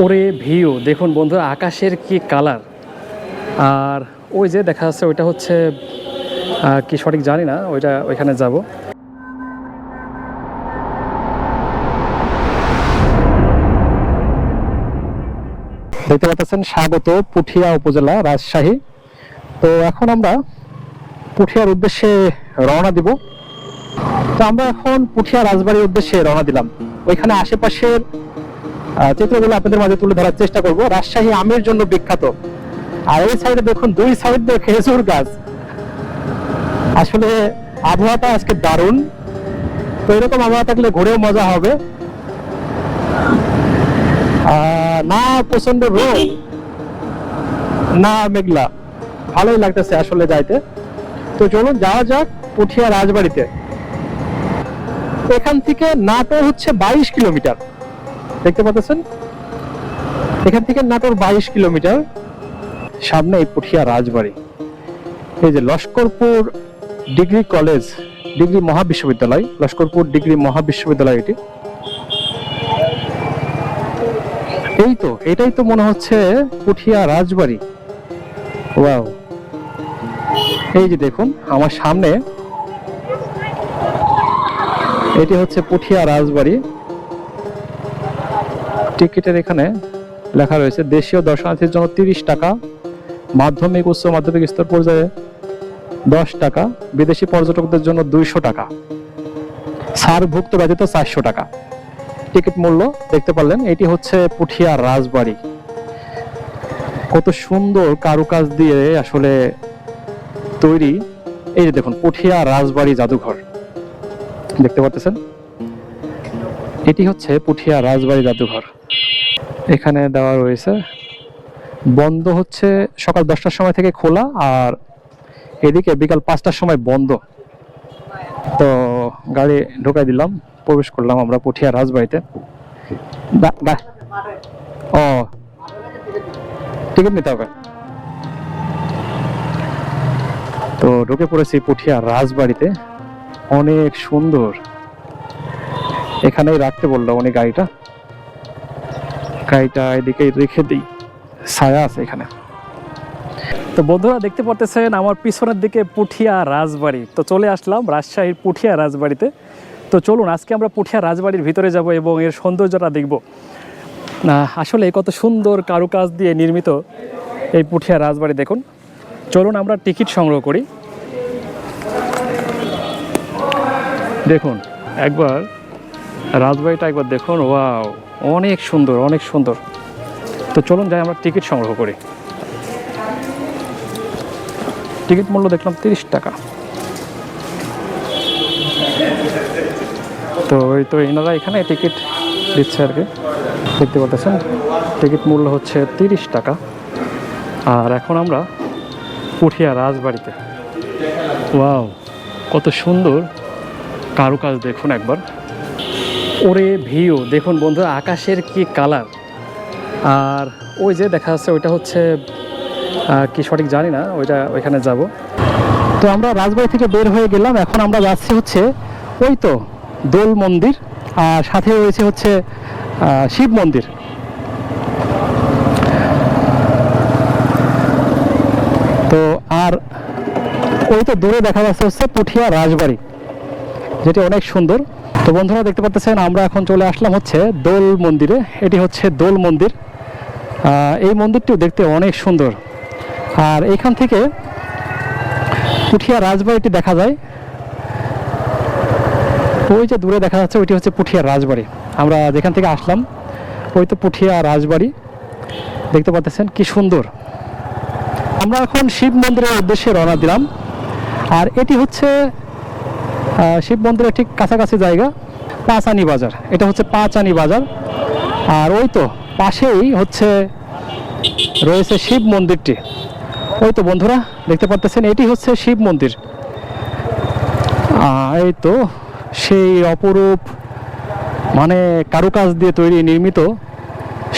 ওরে ভিউ, দেখুন বন্ধুরা, আকাশের কি কালার। আর ওই যে দেখা যাচ্ছে, ওইটা হচ্ছে কি সঠিক জানি না, ওইটা ওইখানে যাব। দেখতে পাচ্ছেন, স্বাগত পুঠিয়া উপজেলা রাজশাহী। তো এখন আমরা পুঠিয়ার উদ্দেশ্যে রওনা দিব। তো আমরা এখন পুঠিয়া রাজবাড়ির উদ্দেশ্যে রওনা দিলাম। ওইখানে আশেপাশের চিত্রগুলো আপনাদের মাঝে তুলে ধরার চেষ্টা করব। রাজশাহী আমের জন্য বিখ্যাত। আর এই সাইডে দেখুন, দুই সাইড দিয়ে খেজুর গাছ। আসলে আবহাওয়াটা আজকে দারুণ। তো এরকম আবহাওয়া থাকলে ঘুরেও মজা হবে। না প্রচণ্ড রোদ, না মেঘলা। ভালোই লাগতেছে আসলে যাইতে। তো চলুন, যাওয়া যাক পুঠিয়া রাজবাড়িতে। এখান থেকে নাটোর হচ্ছে বাইশ কিলোমিটার। দেখতে পাচ্ছেন? এখান থেকে নাটোর বাইশ কিলোমিটার, সামনে এই পুঠিয়া রাজবাড়ি। এই যে লস্করপুর ডিগ্রি কলেজ, ডিগ্রি মহাবিশ্ববিদ্যালয়, লস্করপুর ডিগ্রি মহাবিশ্ববিদ্যালয় এটি। এই তো, এটাই তো মনে হচ্ছে পুঠিয়া রাজবাড়ি। ওয়াও। এই যে দেখুন, আমার সামনে এটি হচ্ছে পুঠিয়া রাজবাড়ি। টিকিটের এখানে লেখা রয়েছে, দেশীয় দর্শনার্থীর জন্য তিরিশ টাকা, মাধ্যমিক, উচ্চ মাধ্যমিক স্তর পর্যায়ে দশ টাকা, বিদেশি পর্যটকদের জন্য দুইশো টাকা। সারভুক্ত ব্যতীত চারশো টাকা। টিকিট মূল্য দেখতে পারলেন, এটি হচ্ছে পুঠিয়া রাজবাড়ি। কত সুন্দর কারুকাজ দিয়ে আসলে তৈরি। এই যে দেখুন, পুঠিয়া রাজবাড়ি জাদুঘর। দেখতে পাচ্ছেন? এটি হচ্ছে পুঠিয়া রাজবাড়ি জাদুঘর। এখানে দেওয়া রয়েছে। বন্ধ হচ্ছে সকাল দশটার সময় থেকে খোলা আর এদিকে বিকাল পাঁচটার সময় বন্ধ। তো গাড়ি ঢোকাই দিলাম, প্রবেশ করলাম আমরা পুঠিয়া রাজবাড়িতে। ও, টিকিট নিতে হবে। তো ঢুকে পড়েছি পুঠিয়া রাজবাড়িতে। অনেক সুন্দর। এখানেই রাখতে বলল উনি গাড়িটা। গাড়িটা এদিকে রেখে দিই। ছায়া আছে এখানে। তো বন্ধুরা দেখতে পারতেছেন আমার পিছনের দিকে পুঠিয়া রাজবাড়ি। তো চলে আসলাম রাজশাহীর পুঠিয়া রাজবাড়িতে। তো চলুন, আজকে আমরা পুঠিয়া রাজবাড়ির ভিতরে যাব এবং এর সৌন্দর্যটা দেখব। না, আসলে কত সুন্দর কারুকাজ দিয়ে নির্মিত এই পুঠিয়া রাজবাড়ি দেখুন। চলুন, আমরা টিকিট সংগ্রহ করি। দেখুন, একবার রাজবাড়িটা একবার দেখুন। ওয়াও! অনেক সুন্দর অনেক সুন্দর। তো চলুন যাই, আমরা টিকিট সংগ্রহ করি। টিকিট মূল্য দেখলাম তিরিশ টাকা। তো ওই তো এনারা এখানে টিকিট দিচ্ছে আর কি। দেখতে পাচ্ছেন? টিকিট মূল্য হচ্ছে তিরিশ টাকা। আর এখন আমরা পুঠিয়া রাজবাড়িতে। ওয়াও, কত সুন্দর কারুকাজ দেখুন একবার। ওরে ভিউ, দেখুন বন্ধু আকাশের কি কালার। আর ওই যে দেখা যাচ্ছে ওইটা হচ্ছে কি সঠিক জানি না, ওইটা ওইখানে যাব। তো আমরা রাজবাড়ি থেকে বের হয়ে গেলাম, এখন আমরা যাচ্ছি হচ্ছে ওই তো দোল মন্দির, আর সাথে রয়েছে হচ্ছে শিব মন্দির। তো আর ওই তো দূরে দেখা যাচ্ছে হচ্ছে পুঠিয়া রাজবাড়ি, যেটি অনেক সুন্দর। তো বন্ধুরা দেখতে পাচ্ছেন, আমরা এখন চলে আসলাম হচ্ছে দোল মন্দিরে। এটি হচ্ছে দোল মন্দির। এই মন্দিরটিও দেখতে অনেক সুন্দর। আর এখান থেকে পুঠিয়া রাজবাড়িটি দেখা যায়। ওই যে দূরে দেখা যাচ্ছে, ওইটি হচ্ছে পুঠিয়া রাজবাড়ি। আমরা যেখান থেকে আসলাম, ওই তো পুঠিয়া রাজবাড়ি। দেখতে পাচ্ছেন, কি সুন্দর। আমরা এখন শিব মন্দিরের উদ্দেশ্যে রওনা দিলাম। আর এটি হচ্ছে শিব মন্দিরের ঠিক কাছাকাছি জায়গা, পাঁচানি বাজার। এটা হচ্ছে পাঁচানি বাজার। আর ওই তো পাশেই হচ্ছে রয়েছে শিব মন্দিরটি। ওই তো বন্ধুরা, দেখতে পাচ্ছেন এটি হচ্ছে শিব মন্দির। এই তো সেই অপরূপ মানে কারুকাজ দিয়ে তৈরি নির্মিত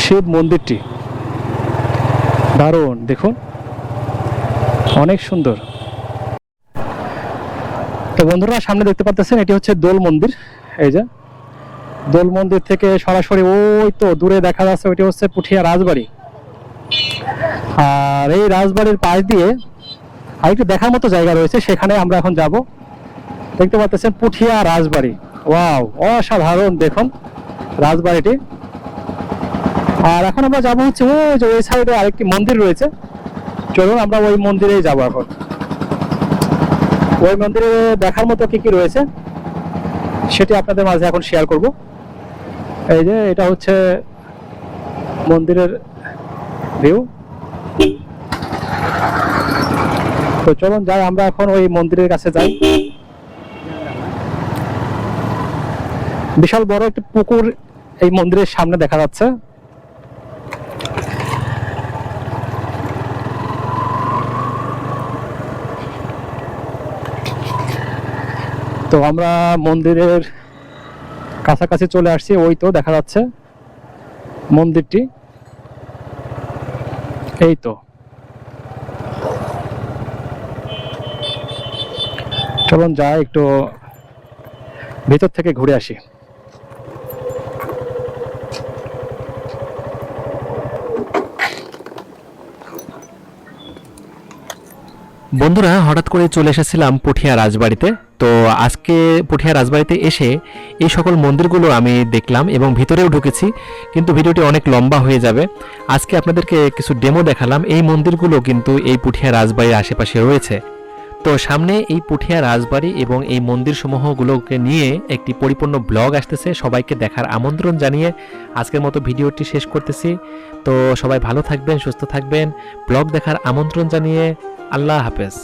শিব মন্দিরটি। দারুণ, দেখুন। অনেক সুন্দর। তো বন্ধুরা, সামনে দেখতে পাচ্ছেন এটি হচ্ছে দোল মন্দির। এই যে, দোল মন্দির থেকে সরাসরি ওই তো দূরে দেখা যাচ্ছে, ওইটা হচ্ছে পুঠিয়া রাজবাড়ি। আর এই রাজবাড়ির পাশ দিয়ে আরেকটু দেখার মতো জায়গা রয়েছে, সেখানে আমরা এখন যাব। দেখতে পাচ্ছেন পুঠিয়া রাজবাড়ি। ওয়াও, অসাধারণ, দেখুন রাজবাড়িটি। আর এখন আমরা যাব হচ্ছে ওই যে, ওই সাইডে আরেকটি মন্দির রয়েছে। চলুন আমরা ওই মন্দিরেই যাব এখন। ওই মন্দিরে দেখার মতো কি কি রয়েছে? সেটি আপনাদের মাঝে এখন শেয়ার করব। এই যে এটা হচ্ছে মন্দিরের ভিউ তো চলুন যাই, আমরা এখন ওই মন্দিরের কাছে যাই। বিশাল বড় একটি পুকুর এই মন্দিরের সামনে দেখা যাচ্ছে। তো আমরা মন্দিরের কাছাকাছি চলে আসছি, ওই তো দেখা যাচ্ছে মন্দিরটি। এই তো। চলুন যাই, একটু ভেতর থেকে ঘুরে আসি। বন্ধুরা, হঠাৎ করে চলে এসেছিলাম পুঠিয়া রাজবাড়িতে। তো আজকে পুঠিয়া রাজবাড়িতে এসে এই সকল মন্দিরগুলো আমি দেখলাম এবং ভিতরেও ঢুকেছি, কিন্তু ভিডিওটি অনেক লম্বা হয়ে যাবে। আজকে আপনাদেরকে কিছু ডেমো দেখালাম। এই মন্দিরগুলো কিন্তু এই পুঠিয়া রাজবাড়ির আশেপাশে রয়েছে। তো সামনে এই পুঠিয়া রাজবাড়ি এবং এই মন্দির সমূহগুলোকে নিয়ে একটি পরিপূর্ণ ব্লগ আসতেছে। সবাইকে দেখার আমন্ত্রণ জানিয়ে আজকের মতো ভিডিওটি শেষ করতেছি। তো সবাই ভালো থাকবেন, সুস্থ থাকবেন। ব্লগ দেখার আমন্ত্রণ জানিয়ে আল্লাহ হাফেজ